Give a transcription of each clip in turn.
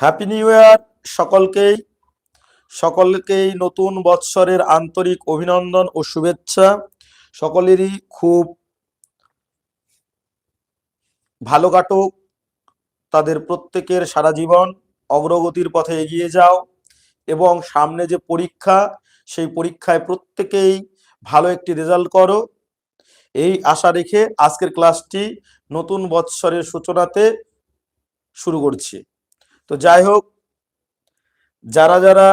Happy new ইয়ার সকলকেই। সকলকেই নতুন বৎসরের আন্তরিক অভিনন্দন ও শুভেচ্ছা। সকলেরই খুব ভালো কাটুক। তাদের প্রত্যেকের সারা জীবন অগ্রগতির পথে এগিয়ে যাও এবং সামনে যে পরীক্ষা, সেই পরীক্ষায় প্রত্যেকেই ভালো একটি রেজাল্ট করো। এই আশা রেখে আজকের ক্লাসটি নতুন বৎসরের সূচনাতে শুরু করছি। তো যাই হোক যারা যারা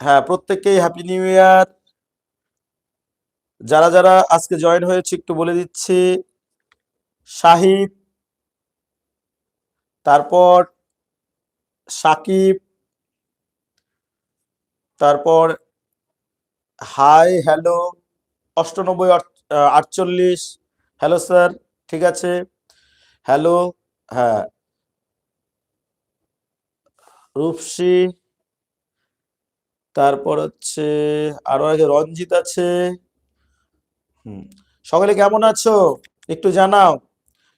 হ্যাঁ প্রত্যেককেই হ্যাপি নিউ ইয়ার যারা যারা আজকে জয়েন হয়েছে, একটু বলে দিচ্ছি। শাহিদ, তারপর সাকিব, তারপর হাই, হ্যালো, অষ্টানব্বই আট- আটচল্লিশ, হ্যালো স্যার, ঠিক আছে? হ্যালো হ্যাঁ রূপসী। তারপর হচ্ছে আরও আগে রঞ্জিত আছে। হুম, সকলে কেমন আছো? একটু জানাও।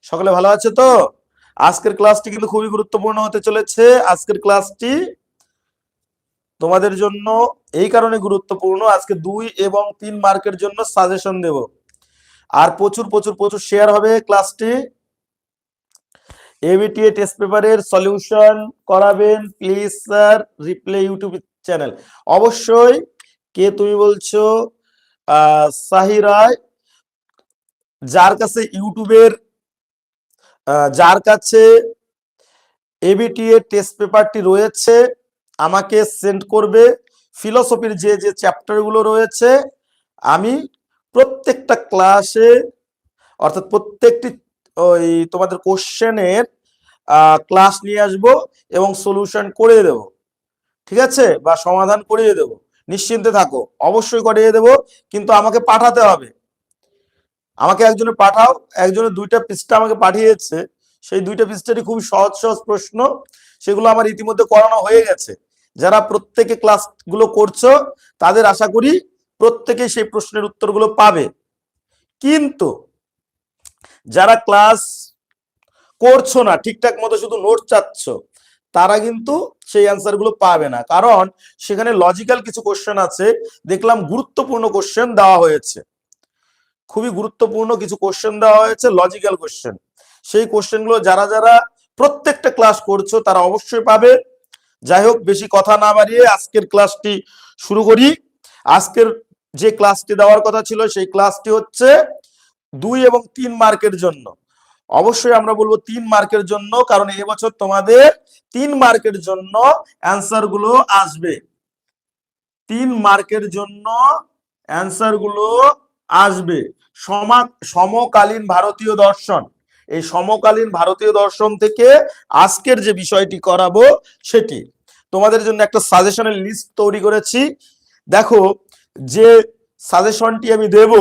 সকলে ভালো আছে তো? আজকের ক্লাসটি কিন্তু খুবই গুরুত্বপূর্ণ হতে চলেছে। আজকের ক্লাসটি তোমাদের জন্য এই কারণে গুরুত্বপূর্ণ। আজকে দুই এবং তিন মার্কের জন্য সাজেশন দেব। আর প্রচুর প্রচুর প্রচুর শেয়ার হবে ক্লাসটি। এবিটিএ টেস্ট পেপারের সলিউশন করাবেন please sir reply YouTube channel অবশ্যই কে তুমি বলছো আহ সাহি রায়, যার কাছে ইউটিউবের যার কাছে এবিটিএ টেস্ট পেপারটি রয়েছে, আমাকে সেন্ড করবে। ফিলোসফির যে যে চ্যাপ্টারগুলো রয়েছে, আমি প্রত্যেকটা ক্লাসে অর্থাৎ প্রত্যেকটি ওই তোমাদের কোশ্চেনের ক্লাস নিয়ে আসব এবং সলিউশন করিয়ে দেব। ঠিক আছে? বা সমাধান করিয়ে দেব। নিশ্চিন্তে থাকো। অবশ্যই করিয়ে দেব, কিন্তু আমাকে পাঠাতে হবে। আমাকে একজনে পাঠাও। একজনের দুইটা পৃষ্ঠা আমাকে পাঠিয়েছে। সেই দুইটা পৃষ্ঠাটি খুব সহজ সহজ প্রশ্ন। সেগুলো আমার ইতিমধ্যে করানো হয়ে গেছে। যারা প্রত্যেকে ক্লাসগুলো করছ, তাদের আশা করি প্রত্যেকে সেই প্রশ্নের উত্তরগুলো পাবে। কিন্তু যারা ক্লাস করছ না, ঠিকঠাক মতো শুধু নোট চাচ্ছ, তারা কিন্তু সেই অ্যান্সারগুলো পাবে না। কারণ সেখানে লজিক্যাল কিছু কোশ্চেন আছে, দেখলাম গুরুত্বপূর্ণ কোশ্চেন দেওয়া হয়েছে। খুবই গুরুত্বপূর্ণ কিছু কোশ্চেন দেওয়া হয়েছে লজিক্যাল কোশ্চেন সেই কোশ্চেনগুলো যারা যারা প্রত্যেকটা ক্লাস করছ, তারা অবশ্যই পাবে। যাই হোক, বেশি কথা না বাড়িয়ে আজকের ক্লাসটি শুরু করি। আজকের যে ক্লাসটি দেওয়ার কথা ছিল, সেই ক্লাসটি হচ্ছে দুই এবং তিন মার্কের জন্য। অবশ্যই আমরা বলব তিন মার্কের জন্য, কারণ এবছর তোমাদের তিন মার্কের জন্য অ্যান্সারগুলো আসবে। তিন মার্কের জন্য অ্যান্সারগুলো আসবে। সমা, সমকালীন ভারতীয় দর্শন। এই সমকালীন ভারতীয় দর্শন থেকে আজকের যে বিষয়টি করাবো সেটি। তোমাদের জন্য একটা সাজেশনের লিস্ট তৈরি করেছি। দেখো, যে সাজেশনটি আমি দেব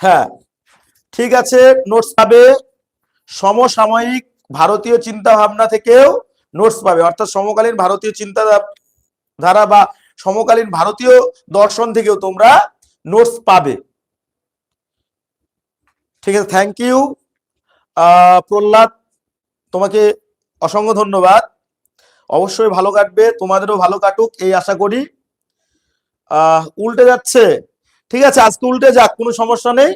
হ্যাঁ ঠিক আছে নোটস পাবে। সমসাময়িক ভারতীয় চিন্তা ভাবনা থেকেও নোটস পাবে। অর্থাৎ সমকালীন ভারতীয় চিন্তা ধারা বা সমকালীন ভারতীয় দর্শন থেকেও তোমরা নোটস পাবে। ঠিক আছে থ্যাংক ইউ প্রহ্লাদ, তোমাকে অসংখ্য ধন্যবাদ। অবশ্যই ভালো কাটবে, তোমাদেরও ভালো কাটুক, এই আশা করি। উল্টে যাচ্ছে। ঠিক আছে, আজকে উল্টে যাক, কোনো সমস্যা নেই।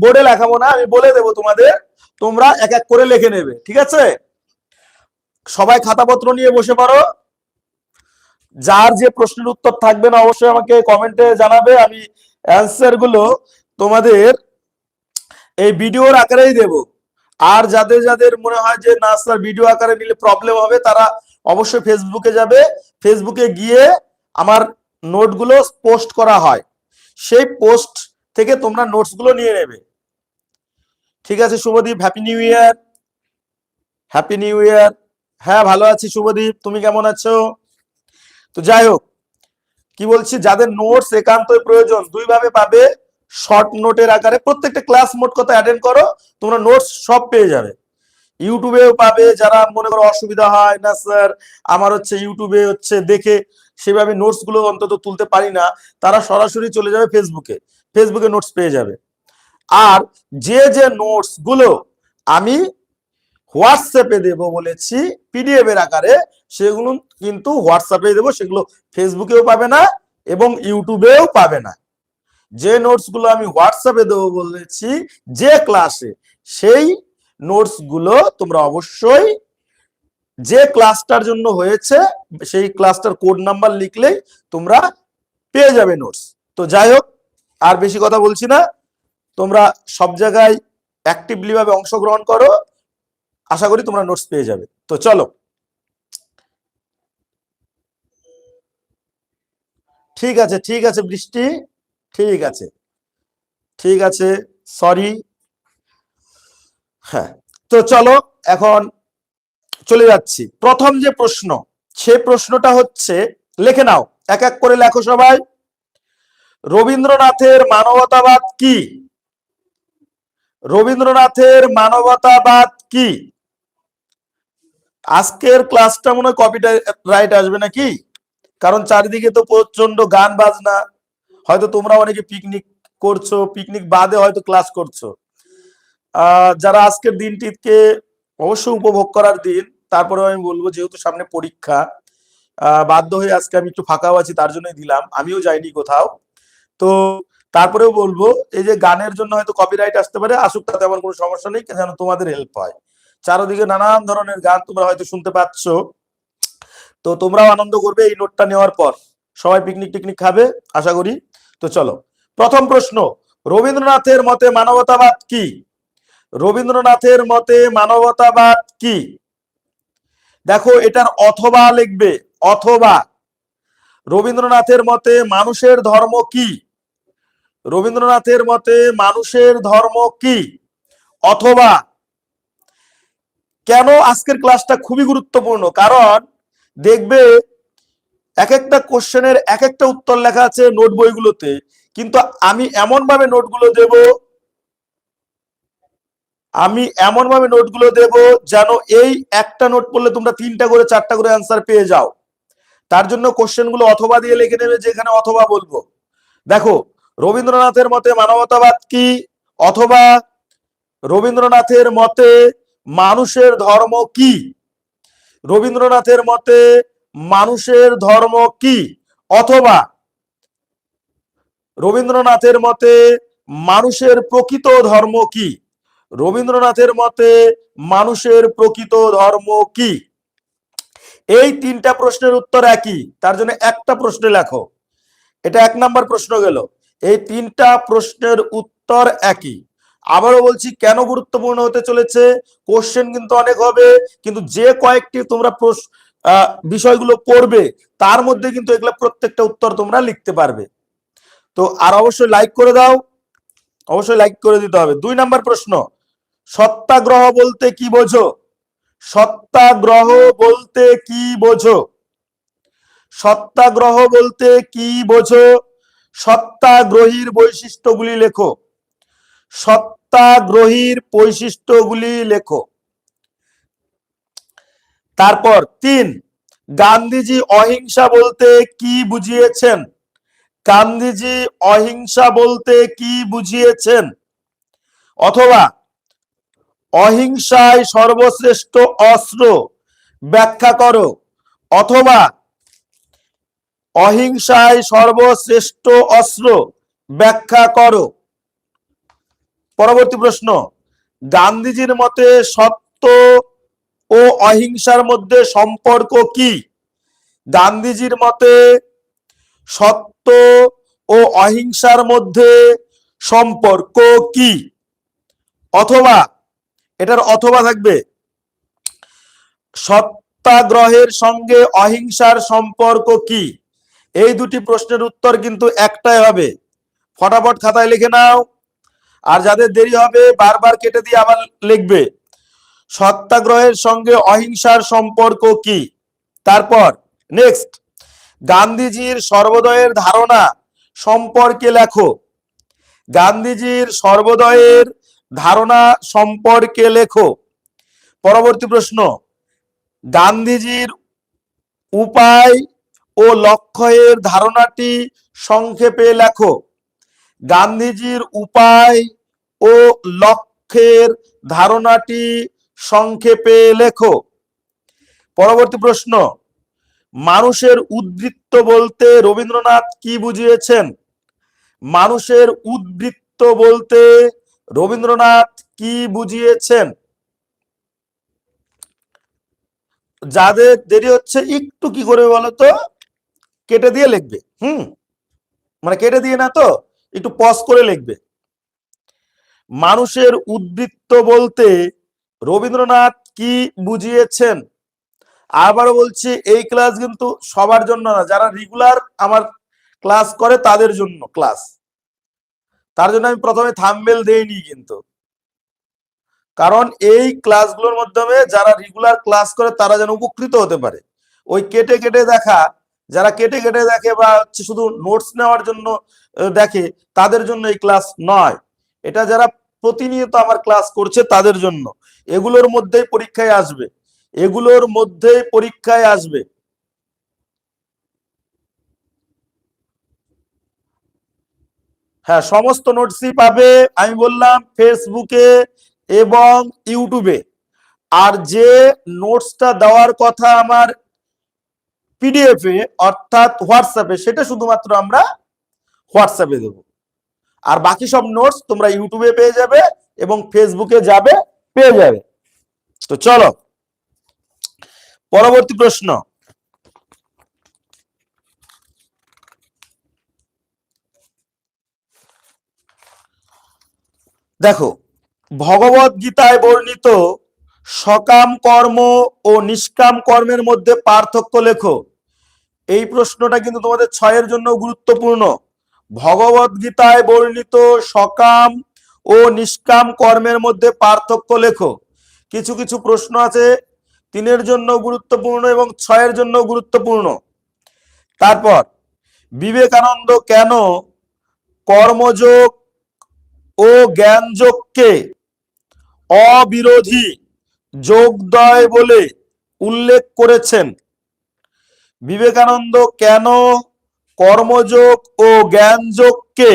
বোর্ডে লেখাবো না, আমি বলে দেবো তোমাদের, তোমরা এক এক করে লিখে নেবে, ঠিক আছে? সবাই খাতাপত্র নিয়ে বসে পারো যার যে প্রশ্নের উত্তর থাকবে না, অবশ্যই আমাকে কমেন্টে জানাবে, আমি অ্যান্সারগুলো তোমাদের এই ভিডিওর আকারেই দেব। আর যাদের যাদের মনে হয় যে, না স্যার ভিডিও আকারে নিলে প্রবলেম হবে, তারা অবশ্যই ফেসবুকে যাবে। ফেসবুকে গিয়ে আমার নোটগুলো পোস্ট করা হয়। সেই পোস্ট থেকে তোমরা নোটসগুলো নিয়ে নেবে। ঠিক আছে, Subhadeep happy new year happy new year হ্যাঁ ভালো আছি শুভদীপ, তুমি কেমন আছো? তো যাই হোক, কি বলছি, যাদের নোটস একান্তই প্রয়োজন দুই ভাবে পাবে শর্ট নোটের আকারে প্রত্যেকটা ক্লাস মোট কথা অ্যাটেন্ড করো, তোমরা নোটস সব পেয়ে যাবে। ইউটিউবেও পাবে, যারা মনে করো অসুবিধা হয়, না স্যার আমার হচ্ছে ইউটিউবে হচ্ছে দেখে সেভাবে নোটসগুলো অন্তত তুলতে পারি না, তারা সরাসরি চলে যাবে ফেসবুকে ফেসবুকে নোটস পেয়ে যাবে। আর যে যে নোটসগুলো আমি হোয়াটসঅ্যাপে দেব বলেছি পিডিএফ এর আকারে, সেগুলো কিন্তু হোয়াটসঅ্যাপে দেবো, সেগুলো ফেসবুকেও পাবে না এবং ইউটিউবেও পাবে না। যে নোটসগুলো আমি হোয়াটসঅ্যাপে দেবো বলেছি, যে ক্লাসে সেই নোটসগুলো তোমরা অবশ্যই যে ক্লাসটার জন্য হয়েছে, সেই ক্লাসটার কোড নাম্বার লিখলেই তোমরা পেয়ে যাবে নোটস তো যাই হোক, আর বেশি কথা বলছি না। তোমরা সব জায়গায় অ্যাক্টিভলি ভাবে অংশগ্রহণ করো। আশা করি তোমরা নোটস পেয়ে যাবে। তো চলো। ঠিক আছে ঠিক আছে বৃষ্টি। ঠিক আছে। ঠিক আছে সরি হ্যাঁ তো চলো, এখন চলে যাচ্ছি। প্রথম যে প্রশ্ন, সে প্রশ্নটা হচ্ছে, লেখে নাও, এক এক করে লেখো সবাই। রবীন্দ্রনাথের মানবতাবাদ কি? রবীন্দ্রনাথের মানবতাবাদ কি? আজকের ক্লাসটা মনে হয় কপিটা রাইট আসবে নাকি? কারণ চারিদিকে তো প্রচণ্ড গান বাজনা। হয়তো তোমরা অনেকে পিকনিক করছ পিকনিক বাদে হয়তো ক্লাস করছ। যারা আজকের দিনটিকে অবশ্যই উপভোগ করার দিন তারপরে আমি বলব, যেহেতু সামনে পরীক্ষা বাধ্য হয়ে আজকে আমি একটু ফাঁকাও আছি, তার জন্যই দিলাম। আমিও যাইনি কোথাও। তো তারপরেও বলব, এই যে গানের জন্য হয়তো কপিরাইট আসতে পারে, আসুক তাতে আমার কোনো সমস্যা নেই, যেন তোমাদের হেল্প হয়। চারদিকে নানান ধরনের গান তোমরা হয়তো শুনতে পাচ্ছ। তো তোমরাও আনন্দ করবে এই নোটটা নেওয়ার পর। সবাই পিকনিক টিকনিক খাবে, আশা করি। তো চলো, প্রথম প্রশ্ন, রবীন্দ্রনাথের মতে মানবতাবাদ কি? রবীন্দ্রনাথের মতে মানবতাবাদ কি? দেখো, এটার অথবা লিখবে, অথবা। রবীন্দ্রনাথের মতে মানুষের ধর্ম কি? রবীন্দ্রনাথের মতে মানুষের ধর্ম কি? অথবা। কেন আজকের ক্লাসটা খুবই গুরুত্বপূর্ণ? কারণ দেখবে এক একটা কোশ্চেনের এক একটা উত্তর লেখা আছে নোট বইগুলোতে, কিন্তু আমি এমন ভাবে নোটগুলো দেব আমি এমন ভাবে নোটগুলো দেব যেন এই একটা নোট পড়লে তোমরা তিনটা করে, চারটা করে অ্যান্সার পেয়ে যাও। তার জন্য কোশ্চেনগুলো অথবা দিয়ে লিখে নেবে যেখানে অথবা বলব। দেখো, রবীন্দ্রনাথের মতে মানবতাবাদ কি? অথবা রবীন্দ্রনাথের মতে মানুষের ধর্ম কি? রবীন্দ্রনাথের মতে মানুষের ধর্ম কি? অথবা রবীন্দ্রনাথের মতে মানুষের প্রকৃত ধর্ম কি? রবীন্দ্রনাথের মতে, মানুষের প্রকৃত ধর্ম কি? এই তিনটা প্রশ্নের উত্তর একই, তার জন্য একটা প্রশ্ন লেখো। এটা এক নাম্বার প্রশ্ন গেল। এই তিনটা প্রশ্নের উত্তর একই। আবারও বলছি, কেন গুরুত্বপূর্ণ হতে চলেছে? কোশ্চেন কিন্তু অনেক হবে, কিন্তু যে কয়েকটি তোমরা বিষয়গুলো পড়বে, তার মধ্যে কিন্তু এগুলো প্রত্যেকটা উত্তর তোমরা লিখতে পারবে। তো আর অবশ্যই লাইক করে দাও। অবশ্যই লাইক করে দিতে হবে। দুই নাম্বার প্রশ্ন সত্যাগ্রহ বলতে কি বোঝো? সত্যাগ্রহ বলতে কি বোঝো? সত্যাগ্রহ বলতে কি বোঝো? সত্যাগ্রহীর বৈশিষ্ট্যগুলি লেখো। সত্যাগ্রহীর বৈশিষ্ট্যগুলি লেখো। তারপর তিন, গান্ধীজি অহিংসা বলতে কি বুঝিয়েছেন? গান্ধীজি অহিংসা বলতে কি বুঝিয়েছেন? অথবা অহিংসায় সর্বশ্রেষ্ঠ অস্ত্র ব্যাখ্যা করো, অথবা অহিংসায় সর্বশ্রেষ্ঠ অস্ত্র ব্যাখ্যা করো। পরবর্তী প্রশ্ন, গান্ধীজির মতে সত্য ও অহিংসার মধ্যে সম্পর্ক কি? গান্ধীজির মতে সত্য ও অহিংসার মধ্যে সম্পর্ক কি? অথবা এটার অথবা থাকবে। সত্যাগ্রহের সঙ্গে অহিংসার সম্পর্ক কি? এই দুটি প্রশ্নের উত্তর কিন্তু একটাই হবে। ফটাফট খাতায় লিখে নাও। আর যাদের দেরি হবে, বারবার কেটে দিয়ে আবার লিখবে। সত্যাগ্রহের সঙ্গে অহিংসার সম্পর্ক কি? তারপর নেক্সট গান্ধীজির সর্বোদয়ের ধারণা সম্পর্কে লেখো। গান্ধীজির সর্বোদয়ের ধারণা সম্পর্কে লেখো। পরবর্তী প্রশ্ন, গান্ধীজির উপায় ও লক্ষ্যের ধারণাটি সংক্ষেপে লেখো। গান্ধীজির উপায় ও লক্ষ্য পক্ষের ধারণাটি সংক্ষেপে লেখো। পরবর্তী প্রশ্ন, মানুষের উদ্বৃত্ত বলতে রবীন্দ্রনাথ কি বুঝিয়েছেন? মানুষের উদ্বৃত্ত বলতে রবীন্দ্রনাথ কি বুঝিয়েছেন? যাদের দেরি হচ্ছে একটু কি করে বলো তো কেটে দিয়ে লিখবে, হুম? মানে কেটে দিয়ে না তো, একটু পজ করে লিখবে। মানুষের উদ্বৃত্ত বলতে রবীন্দ্রনাথ কি বুঝিয়েছেন? আবারও বলছি, এই ক্লাস কিন্তু সবার জন্য না, যারা রেগুলার আমার ক্লাস করে তাদের জন্য ক্লাস তার জন্য আমি প্রথমে থাম্বেল দেইনি কিন্তু। কারণ এই ক্লাসগুলোর মাধ্যমে যারা রেগুলার ক্লাস করে তারা যেন উপকৃত হতে পারে। ওই কেটে কেটে দেখা, যারা কেটে কেটে দেখে বা হচ্ছে শুধু নোটস নেওয়ার জন্য দেখে, তাদের জন্য এই ক্লাস নয়। এটা যারা প্রতিনিয়ত আমার ক্লাস করছে তাদের জন্য। এগুলোর মধ্যেই পরীক্ষায় আসবে। এগুলোর মধ্যেই পরীক্ষায় আসবে। হ্যাঁ সমস্ত নোটসই পাবে, আমি বললাম ফেসবুকে এবং ইউটিউবে আর যে নোটসটা দেওয়ার কথা আমার পিডিএফ এ অর্থাৎ হোয়াটসঅ্যাপে, সেটা শুধুমাত্র আমরা হোয়াটসঅ্যাপে দেব। আর বাকি সব নোটস তোমরা ইউটিউবে পেয়ে যাবে এবং ফেসবুকে যাবে, পেয়ে যাবে। তো চলো, পরবর্তী প্রশ্ন। দেখো, ভগবত গীতায় বর্ণিত, সকাম কর্ম ও নিষ্কাম কর্মের মধ্যে পার্থক্য লেখো। এই প্রশ্নটা কিন্তু তোমাদের ছয়ের জন্য গুরুত্বপূর্ণ। ভগবত গীতায় বর্ণিত সকাম ও নিষ্কাম কর্মের মধ্যে পার্থক্য লেখো। কিছু কিছু প্রশ্ন আছে, তিনের জন্য গুরুত্বপূর্ণ এবং ছয়ের জন্য গুরুত্বপূর্ণ। তারপর, বিবেকানন্দ কেন কর্মযোগ ও জ্ঞানযোগকে অবিরোধী যোগদয় বলে উল্লেখ করেছেন। বিবেকানন্দ, কেন কর্মযোগ ও জ্ঞানযোগকে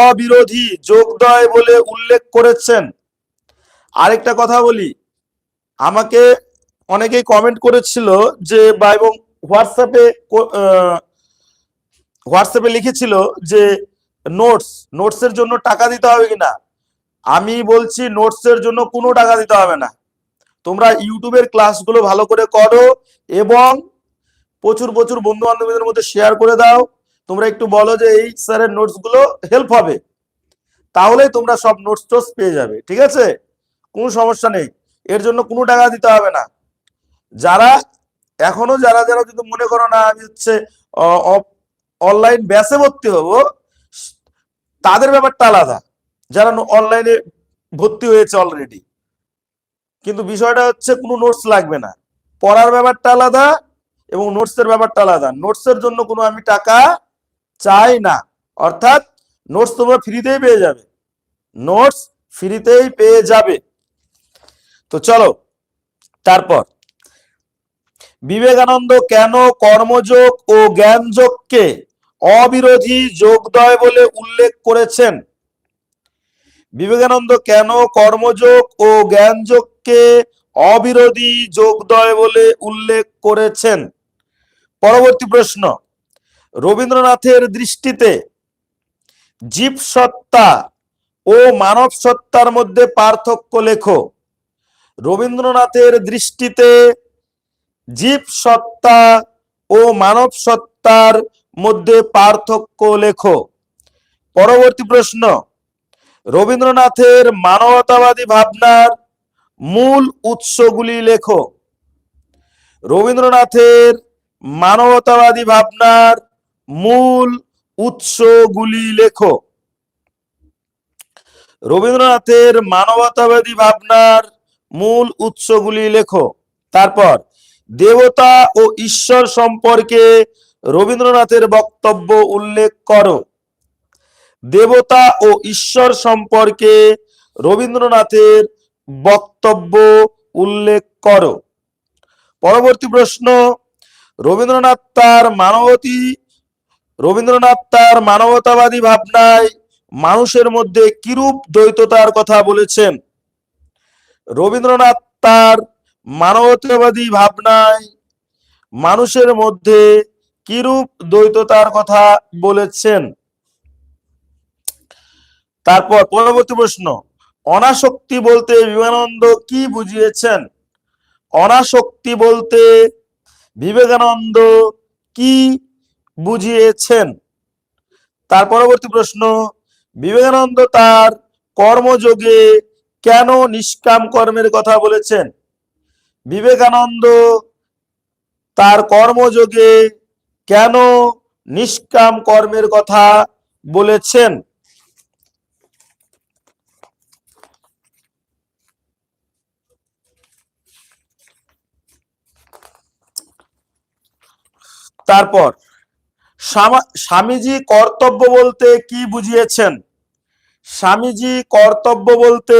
অবিরোধী যোগদয় বলে উল্লেখ করেছেন? আরেকটা কথা বলি, আমাকে অনেকেই কমেন্ট করেছিল যে বা এবং হোয়াটসঅ্যাপে হোয়াটসঅ্যাপে লিখেছিল যে নোটস নোটসের জন্য টাকা দিতে হবে কিনা? আমি বলছি নোটসের জন্য কোনো টাকা দিতে হবে না। তোমরা ইউটিউবের ক্লাসগুলো ভালো করে করো এবং প্রচুর প্রচুর বন্ধু বান্ধবীদের মধ্যে শেয়ার করে দাও। তোমরা একটু বলো যে এই স্যারের নোটসগুলো হেল্প হবে। তাহলে তোমরা সব নোটস টোটস পেয়ে যাবে, ঠিক আছে? কোনো সমস্যা নেই। এর জন্য কোনো টাকা দিতে হবে না। যারা, এখনও যারা যারা যদি মনে করো না আমি হচ্ছে অনলাইন ব্যাসে ভর্তি হব তাদের ব্যাপারটা আলাদা। যারা অনলাইনে ভর্তি হয়েছে অলরেডি কিন্তু বিষয়টা হচ্ছে কোনো নোটস লাগবে না। পড়ার ব্যাপারটা আলাদা এবং নোটসের ব্যাপারটা আলাদা। নোটসের জন্য কোনো আমি টাকা চাই না। অর্থাৎ নোটস তোমরা ফ্রিতেই পেয়ে যাবে। নোটস ফ্রিতেই পেয়ে যাবে। তো চলো, তারপর। বিবেকানন্দ কেন কর্মযোগ ও জ্ঞানযোগকে অবিরোধী যোগদয় বলে উল্লেখ করেছেন। বিবেকানন্দ, কেন কর্মযোগ ও জ্ঞানযোগকে অবিরোধী যোগদয় বলে উল্লেখ করেছেন? পরবর্তী প্রশ্ন, রবীন্দ্রনাথের দৃষ্টিতে জীব সত্তা ও মানব সত্তার মধ্যে পার্থক্য লেখো। রবীন্দ্রনাথের দৃষ্টিতে জীব সত্তা ও মানব সত্তার মধ্যে পার্থক্য লেখো। পরবর্তী প্রশ্ন, রবীন্দ্রনাথের মানবতাবাদী ভাবনার মূল উৎসগুলি লেখো। রবীন্দ্রনাথের মানবতাবাদী ভাবনার মূল উৎসগুলি লেখো। রবীন্দ্রনাথের মানবতাবাদী ভাবনার মূল উৎসগুলি লেখো। তারপর, দেবতা ও ঈশ্বর সম্পর্কে রবীন্দ্রনাথের বক্তব্য উল্লেখ করো। দেবতা ও ঈশ্বর সম্পর্কে রবীন্দ্রনাথের বক্তব্য উল্লেখ করো। পরবর্তী প্রশ্ন, রবীন্দ্রনাথ তার মানবতী রবীন্দ্রনাথ তার মানবতাবাদী ভাবনায় মানুষের মধ্যে কিরূপ দ্বৈততার কথা বলেছেন? রবীন্দ্রনাথ তার মানবতাবাদী ভাবনায় মানুষের মধ্যে কিরূপ দ্বৈততার কথা বলেছেন? তারপর পরবর্তী প্রশ্ন, অনাসক্তি বলতে বিবেকানন্দ কি বুঝিয়েছেন? অনাসক্তি বলতে বিবেকানন্দ কি বুঝিয়েছেন? তার পরবর্তী প্রশ্ন, বিবেকানন্দ তার কর্মযোগে কেন নিষ্কাম কর্মের কথা বলেছেন? বিবেকানন্দ তার কর্মযোগে কেন নিষ্কাম কর্মের কথা বলেছেন? তারপর স্বামীজি কর্তব্য বলতে কি বুঝিয়েছেন? স্বামীজি কর্তব্য বলতে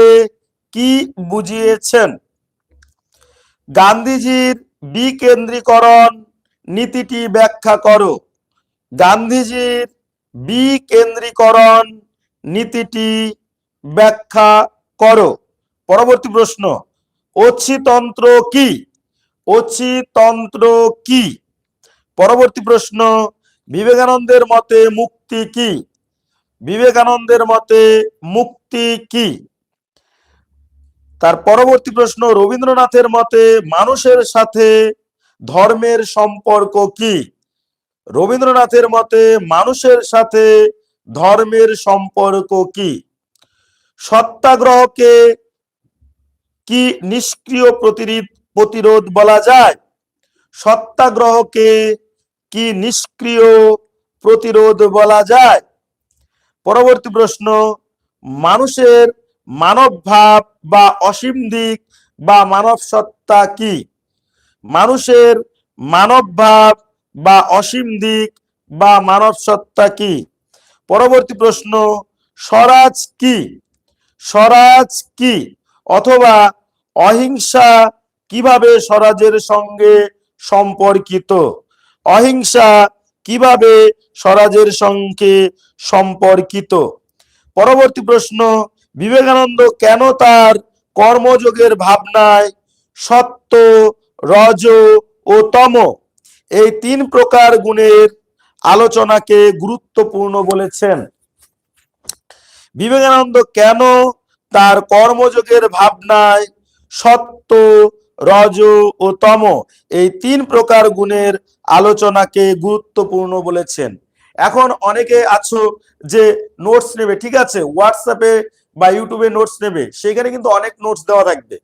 কি বুঝিয়েছেন? গান্ধীজির বিকেন্দ্রীকরণ নীতিটি ব্যাখ্যা করো। গান্ধীজির বিকেন্দ্রীকরণ নীতিটি ব্যাখ্যা করো। পরবর্তী প্রশ্ন অচ্ছিতন্ত্র কি? অচ্ছিতন্ত্র কি? পরবর্তী প্রশ্ন, বিবেকানন্দের মতে মুক্তি কি? বিবেকানন্দের মতে মুক্তি কি? তার পরবর্তী প্রশ্ন, রবীন্দ্রনাথের মতে মানুষের সাথে ধর্মের সম্পর্ক কি? রবীন্দ্রনাথের মতে মানুষের সাথে ধর্মের সম্পর্ক কি? সত্যাগ্রহকে কি নিষ্ক্রিয় প্রতিরোধ প্রতিরোধ বলা যায়? সত্যাগ্রহকে কি নিষ্ক্রিয় প্রতিরোধ বলা যায়? পরবর্তী প্রশ্ন, মানুষের মানব ভাব বা অসীম দিক বা মানব সত্তা কি? মানুষের মানব ভাব বা অসীম দিক বা মানব সত্তা কি? পরবর্তী প্রশ্ন, স্বরাজ কি? স্বরাজ কি? অথবা অহিংসা কীভাবে স্বরাজের সঙ্গে সম্পর্কিত? অহিংসা কীভাবে স্বরাজের সঙ্গে সম্পর্কিত? পরবর্তী প্রশ্ন, বিবেকানন্দ কেন তার কর্মযোগের ভাবনায় সত্য রজ ও তম এই তিন প্রকার গুণের আলোচনাকে গুরুত্বপূর্ণ বলেছেন। বিবেকানন্দ কেন তার কর্মযোগের ভাবনায় সত্য, রজ ও তম এই তিন প্রকার গুণের আলোচনাকে গুরুত্বপূর্ণ বলেছেন। এখন অনেকে আছো যে নোটস নেবে, ঠিক আছে? হোয়াটসঅ্যাপে বা ইউটিউবে নোটস নেবে, সেখানে কিন্তু অনেক নোটস দেওয়া থাকবে।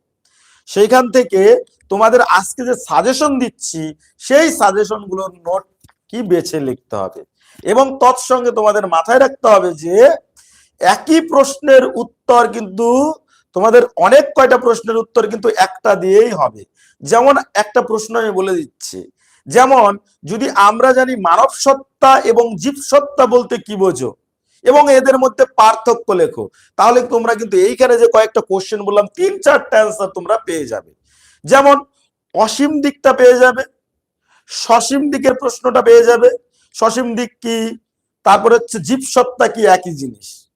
সেইখান থেকে তোমাদের আজকে যে সাজেশন দিচ্ছি, সেই সাজেশনগুলোর নোট কি বেছে লিখতে হবে? এবং তৎসঙ্গে তোমাদের মাথায় রাখতে হবে যে, একই প্রশ্নের উত্তর কিন্তু তোমাদের অনেক কয়টা প্রশ্নের উত্তর কিন্তু একটা দিয়েই হবে। যেমন একটা প্রশ্ন আমি বলে দিচ্ছি। যেমন, যদি আমরা জানি মানব সত্তা এবং জীব সত্তা বলতে কি বোঝো? এবং এদের মধ্যে পার্থক্য লেখো। তাহলে তোমরা কিন্তু এইখানে যে কয়েকটা কোশ্চেন বললাম, তিন চারটা অ্যান্সার তোমরা পেয়ে যাবে। যেমন, অসীম দিকটা পেয়ে যাবে, সসীম দিকের প্রশ্নটা পেয়ে যাবে, সসীম দিক কি, তারপরে হচ্ছে জীব সত্তা কি, একই জিনিস।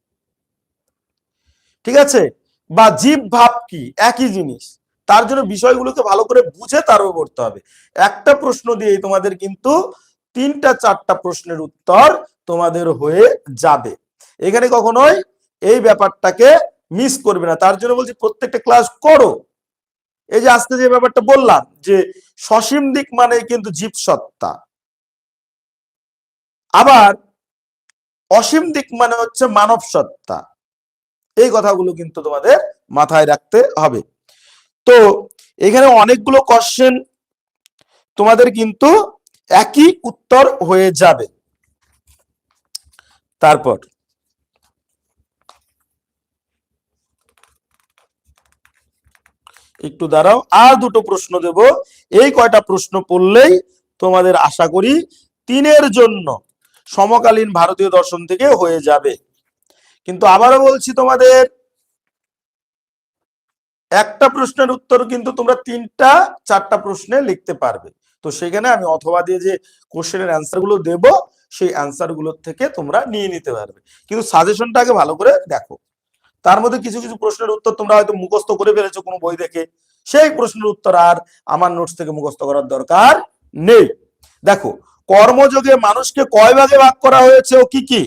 ঠিক আছে? বা জীব ভাব কি, একই জিনিস। তার জন্য বিষয়গুলোকে ভালো করে বুঝে তারও করতে হবে। একটা প্রশ্ন দিয়ে তোমাদের কিন্তু তিনটা চারটা প্রশ্নের উত্তর তোমাদের হয়ে যাবে। এখানে কখনোই এই ব্যাপারটাকে মিস করবে না। তার জন্য বলছি, প্রত্যেকটা ক্লাস করো। এই যে আজকে যে ব্যাপারটা বললাম যে, সসীম দিক মানে কিন্তু জীব সত্তা। আবার অসীম দিক মানে হচ্ছে মানব সত্তা। এই কথাগুলো কিন্তু তোমাদের মাথায় রাখতে হবে। তো এখানে অনেকগুলো কোশ্চেন তোমাদের কিন্তু একই উত্তর হয়ে যাবে। তারপর একটু দাঁড়াও, আর দুটো প্রশ্ন দেব। এই কয়টা প্রশ্ন পড়লেই তোমাদের আশা করি তিনের জন্য সমকালীন ভারতীয় দর্শন থেকে হয়ে যাবে। কিন্তু আবারও বলছি তোমাদের, একটা প্রশ্নের উত্তর কিন্তু তোমরা তিনটা, চারটা প্রশ্নে লিখতে পারবে। তো সেখানে আমি অথবা দিয়ে যে কোশ্চেনের অ্যান্সারগুলো দেব সেই অ্যান্সারগুলোর থেকে তোমরা নিয়ে নিতে পারবে। কিন্তু সাজেশনটা আগে ভালো করে দেখো। তার মধ্যে কিছু কিছু প্রশ্নের উত্তর তোমরা হয়তো মুখস্থ করে ফেলেছো কোনো বই দেখে। সেই প্রশ্নের উত্তর আর আমার নোটস থেকে মুখস্থ করার দরকার নেই। দেখো, কর্মযোগে মানুষকে কয় ভাগে ভাগ করা হয়েছে ও কি কি?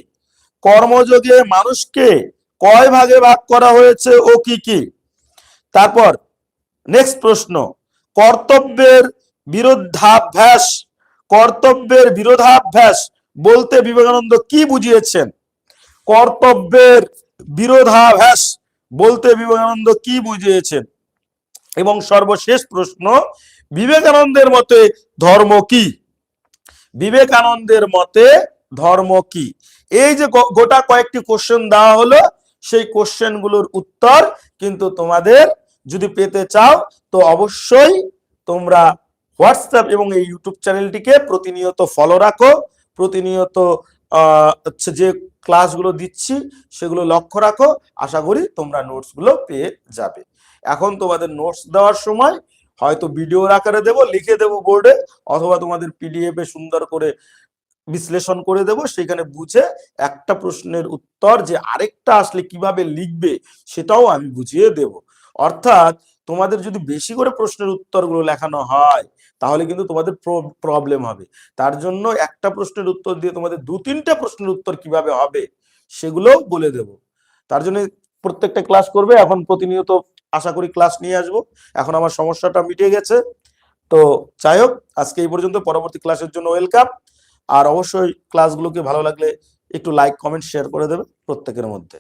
কর্মযোগে মানুষকে কয় ভাগে ভাগ করা হয়েছে ও কি কি? তারপর নেক্সট প্রশ্ন, কর্তব্যের বিরোধাভ্যাস কর্তব্যের বিরোধাভ্যাস বলতে বিবেকানন্দ কি বুঝিয়েছেন? কর্তব্যের বিরোধাভ্যাস বলতে বিবেকানন্দ কি বুঝিয়েছেন? এবং সর্বশেষ প্রশ্ন, বিবেকানন্দের মতে ধর্ম কি? বিবেকানন্দের মতে ধর্ম কি? এই যে গোটা কয়েকটি কোশ্চেন দেওয়া হলো, সেই কোশ্চেনগুলোর উত্তর কিন্তু তোমাদের যদি পেতে চাও, তো অবশ্যই তোমরা হোয়াটসঅ্যাপ এবং এই ইউটিউব চ্যানেলটিকে প্রতিনিয়ত ফলো রাখো। প্রতিনিয়ত হচ্ছে যে ক্লাসগুলো দিচ্ছি, সেগুলো লক্ষ্য রাখো। আশা করি তোমরা নোটসগুলো পেয়ে যাবে। এখন তোমাদের নোটস দেওয়ার সময় হয়তো ভিডিওর আকারে দেবো, লিখে দেবো বোর্ডে, অথবা তোমাদের পিডিএফ এ সুন্দর করে বিশ্লেষণ করে দেবো। সেখানে বুঝে একটা প্রশ্নের উত্তর যে আরেকটা আসলে কীভাবে লিখবে, সেটাও আমি বুঝিয়ে দেব। অর্থাৎ তোমাদের যদি বেশি করে প্রশ্নের উত্তরগুলো লেখানো হয়, তাহলে কিন্তু তোমাদের প্রবলেম হবে। তার জন্য একটা প্রশ্নের উত্তর দিয়ে তোমাদের দু তিনটা প্রশ্নের উত্তর কীভাবে হবে, সেগুলোও বলে দেব। তার জন্য প্রত্যেকটা ক্লাস করবে, এখন প্রতিনিয়ত আশা করি ক্লাস নিয়ে আসব। এখন আমার সমস্যাটা মিটে গেছে। তো যাই হোক, আজকে এই পর্যন্ত। পরবর্তী ক্লাসের জন্য ওয়েলকাম আর অবশ্যই ক্লাসগুলোকে ভালো লাগলে একটু লাইক কমেন্ট শেয়ার করে দেবে প্রত্যেকের মধ্যে।